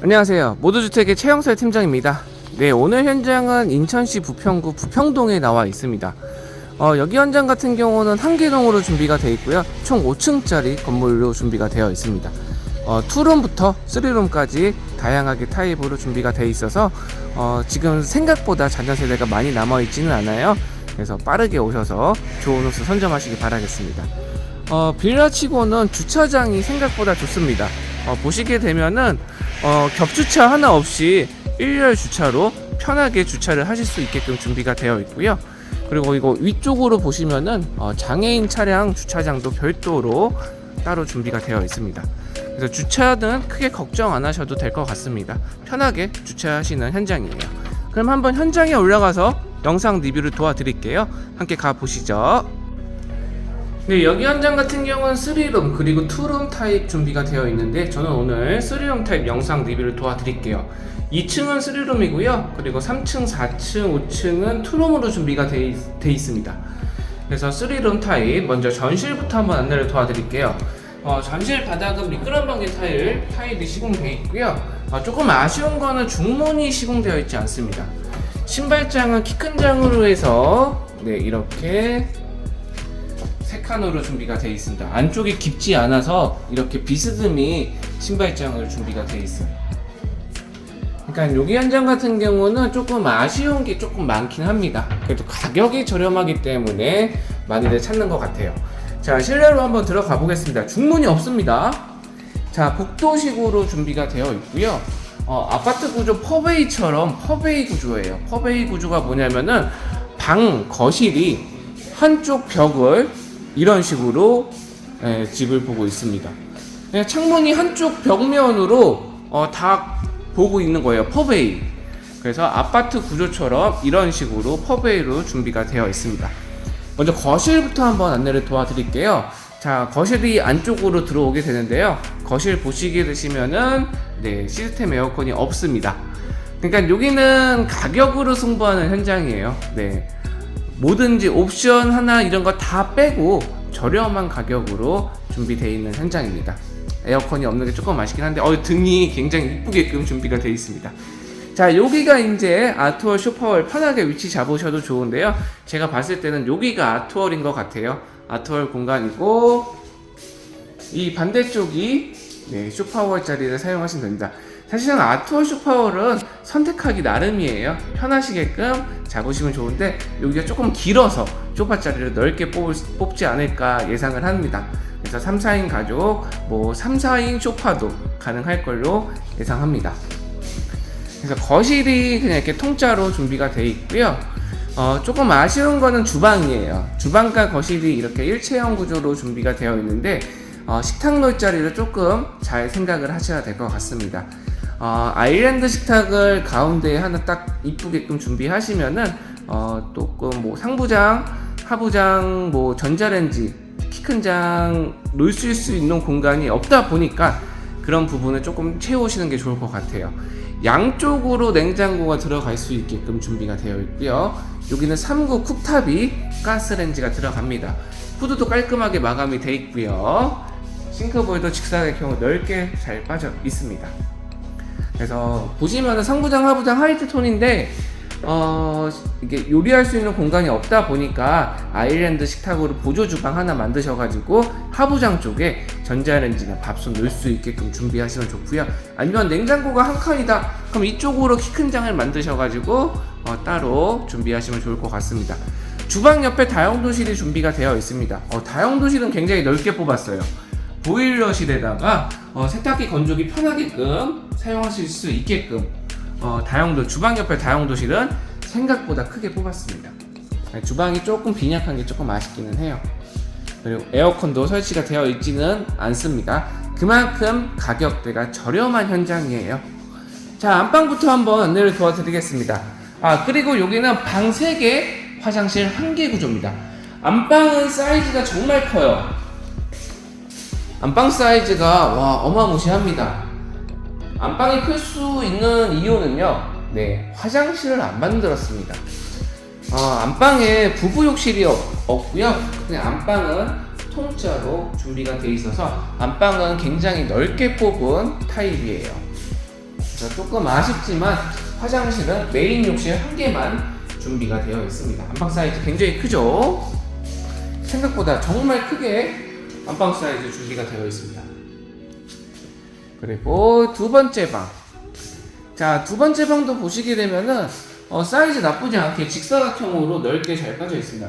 안녕하세요. 모두주택의 최영설 팀장입니다. 네, 오늘 현장은 인천시 부평구 부평동에 나와 있습니다. 어, 여기 현장 같은 경우는 한 개동으로 준비가 되어 있고요. 총 5층짜리 건물로 준비가 되어 있습니다. 어, 투룸부터 3룸까지 다양하게 타입으로 준비가 되어 있어서 어, 지금 생각보다 잔여 세대가 많이 남아 있지는 않아요. 그래서 빠르게 오셔서 좋은 호수 선점하시기 바라겠습니다. 어, 빌라치고는 주차장이 생각보다 좋습니다. 어, 보시게 되면은 어, 겹주차 하나 없이 일렬 주차로 편하게 주차를 하실 수 있게끔 준비가 되어 있고요. 그리고 이거 위쪽으로 보시면은 어, 장애인 차량 주차장도 별도로 따로 준비가 되어 있습니다. 그래서 주차는 크게 걱정 안 하셔도 될 것 같습니다. 편하게 주차하시는 현장이에요. 그럼 한번 현장에 올라가서 영상 리뷰를 도와드릴게요. 함께 가 보시죠. 네, 여기 현장 같은 경우는 3룸 그리고 2룸 타입 준비가 되어 있는데 저는 오늘 3룸 타입 영상 리뷰를 도와드릴게요. 2층은 3룸이고요. 그리고 3층, 4층, 5층은 2룸으로 준비가 돼 있습니다. 그래서 3룸 타입 먼저 전실부터 한번 안내를 도와드릴게요. 어, 전실 바닥은 미끄럼 방지 타일 타일이 시공되어 있고요. 어, 조금 아쉬운 거는 중문이 시공되어 있지 않습니다. 신발장은 키 큰 장으로 해서 네 이렇게 세 칸으로 준비가 되어 있습니다. 안쪽이 깊지 않아서 이렇게 비스듬히 신발장을 준비가 되어 있어요. 그러니까 여기 현장 같은 경우는 조금 아쉬운 게 조금 많긴 합니다. 그래도 가격이 저렴하기 때문에 많이들 찾는 것 같아요. 자, 실내로 한번 들어가 보겠습니다. 중문이 없습니다. 자, 복도식으로 준비가 되어 있고요. 어, 아파트 구조 퍼베이처럼 퍼베이 구조예요. 퍼베이 구조가 뭐냐면은 방, 거실이 한쪽 벽을 이런 식으로 예, 집을 보고 있습니다. 예, 창문이 한쪽 벽면으로 어, 다 보고 있는 거예요. 퍼베이. 그래서 아파트 구조처럼 이런 식으로 퍼베이로 준비가 되어 있습니다. 먼저 거실부터 한번 안내를 도와드릴게요. 자, 거실이 안쪽으로 들어오게 되는데요. 거실 보시게 되시면은 네, 시스템 에어컨이 없습니다. 그러니까 여기는 가격으로 승부하는 현장이에요. 네. 뭐든지 옵션 하나 이런 거 다 빼고 저렴한 가격으로 준비되어 있는 현장입니다. 에어컨이 없는 게 조금 아쉽긴 한데 어, 등이 굉장히 이쁘게끔 준비가 되어 있습니다. 자 여기가 이제 아트월 쇼파월 편하게 위치 잡으셔도 좋은데요. 제가 봤을 때는 여기가 아트월인 것 같아요. 아트월 공간이고 이 반대쪽이 네, 쇼파월 자리를 사용하시면 됩니다. 사실은 아트월 쇼파월은 선택하기 나름이에요. 편하시게끔 잡으시면 좋은데 여기가 조금 길어서 쇼파 자리를 넓게 뽑을, 뽑지 않을까 예상을 합니다. 그래서 3, 4인 가족, 뭐 3, 4인 쇼파도 가능할 걸로 예상합니다. 그래서 거실이 그냥 이렇게 통짜로 준비가 되어 있고요. 어, 조금 아쉬운 거는 주방이에요. 주방과 거실이 이렇게 일체형 구조로 준비가 되어 있는데 어, 식탁 놓을 자리를 조금 잘 생각을 하셔야 될 것 같습니다. 어, 아일랜드 식탁을 가운데에 하나 딱 이쁘게끔 준비하시면은 어, 조금 뭐 상부장, 하부장, 뭐 전자레인지, 키 큰장 놓을 수 있는 공간이 없다 보니까 그런 부분을 조금 채우시는 게 좋을 것 같아요. 양쪽으로 냉장고가 들어갈 수 있게끔 준비가 되어 있고요. 여기는 3구 쿡탑이 가스레인지가 들어갑니다. 후드도 깔끔하게 마감이 되어 있고요. 싱크볼도 직사각형으로 넓게 잘 빠져 있습니다. 그래서 보시면은 상부장, 하부장 화이트 톤인데 어 이게 요리할 수 있는 공간이 없다 보니까 아일랜드 식탁으로 보조 주방 하나 만드셔가지고 하부장 쪽에 전자레인지나 밥솥 넣을 수 있게끔 준비하시면 좋고요. 아니면 냉장고가 한 칸이다. 그럼 이쪽으로 키 큰 장을 만드셔가지고 어, 따로 준비하시면 좋을 것 같습니다. 주방 옆에 다용도실이 준비가 되어 있습니다. 어, 다용도실은 굉장히 넓게 뽑았어요. 보일러실에다가 어, 세탁기 건조기 편하게끔 사용하실 수 있게끔 어, 다용도 주방 옆에 다용도실은 생각보다 크게 뽑았습니다. 네, 주방이 조금 빈약한 게 조금 아쉽기는 해요. 그리고 에어컨도 설치가 되어 있지는 않습니다. 그만큼 가격대가 저렴한 현장이에요. 자, 안방부터 한번 안내를 도와드리겠습니다. 아, 그리고 여기는 방 3개, 화장실 1개 구조입니다. 안방은 사이즈가 정말 커요. 안방 사이즈가 와 어마무시합니다. 안방이 클 수 있는 이유는요. 네, 화장실을 안 만들었습니다. 어, 안방에 부부 욕실이 없, 없고요. 그냥 안방은 통짜로 준비가 되어 있어서 안방은 굉장히 넓게 뽑은 타입이에요. 조금 아쉽지만 화장실은 메인 욕실 한 개만 준비가 되어 있습니다. 안방 사이즈 굉장히 크죠? 생각보다 정말 크게 안방 사이즈 준비가 되어 있습니다. 그리고 두 번째 방. 자, 두 번째 방도 보시게 되면은 어, 사이즈 나쁘지 않게 직사각형으로 넓게 잘 빠져 있습니다.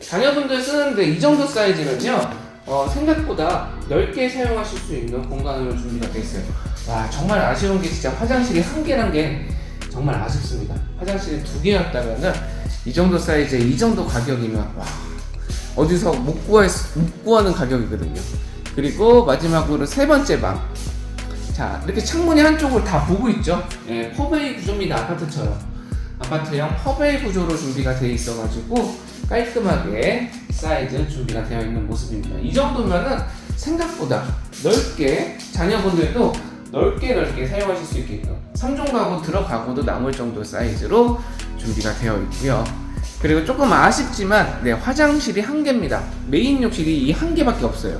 자녀분들 쓰는데 이 정도 사이즈면요. 어, 생각보다 넓게 사용하실 수 있는 공간으로 준비가 되어 있어요. 와, 정말 아쉬운 게 진짜 화장실이 한 개란 게 정말 아쉽습니다. 화장실이 두 개였다면은 이 정도 사이즈에 이 정도 가격이면 와, 어디서 못 구할 수- 못 구하는 가격이거든요. 그리고 마지막으로 세 번째 방. 자, 이렇게 창문이 한쪽을 다 보고 있죠? 예, 퍼베이 구조입니다. 아파트처럼. 아파트형 퍼베이 구조로 준비가 되어 있어가지고 깔끔하게 사이즈 준비가 되어 있는 모습입니다. 이 정도면은 생각보다 넓게 자녀분들도 넓게 넓게 사용하실 수 있게끔 3종 가구 들어가고도 남을 정도 사이즈로 준비가 되어 있고요. 그리고 조금 아쉽지만 네, 화장실이 한 개입니다. 메인 욕실이 이 한 개밖에 없어요.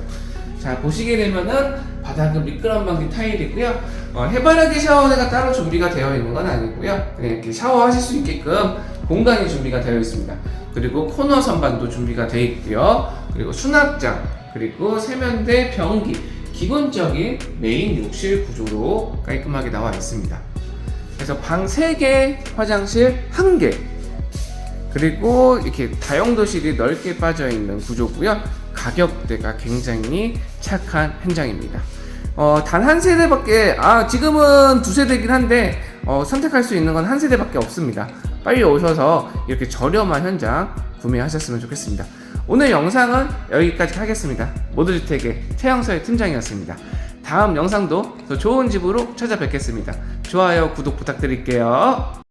자 보시게 되면은 바닥은 미끄럼 방지 타일이고요. 어, 해바라기 샤워대가 따로 준비가 되어 있는 건 아니고요. 그냥 이렇게 샤워하실 수 있게끔 공간이 준비가 되어 있습니다. 그리고 코너 선반도 준비가 되어 있고요. 그리고 수납장, 그리고 세면대, 변기 기본적인 메인 욕실 구조로 깔끔하게 나와 있습니다. 그래서 방 3개, 화장실 1개, 그리고 이렇게 다용도실이 넓게 빠져 있는 구조고요. 가격대가 굉장히 착한 현장입니다. 어, 단 한 세대밖에 아 지금은 두 세대긴 한데 어, 선택할 수 있는 건 한 세대밖에 없습니다. 빨리 오셔서 이렇게 저렴한 현장 구매하셨으면 좋겠습니다. 오늘 영상은 여기까지 하겠습니다. 모두주택의 최영서의 팀장이었습니다. 다음 영상도 더 좋은 집으로 찾아뵙겠습니다. 좋아요, 구독 부탁드릴게요.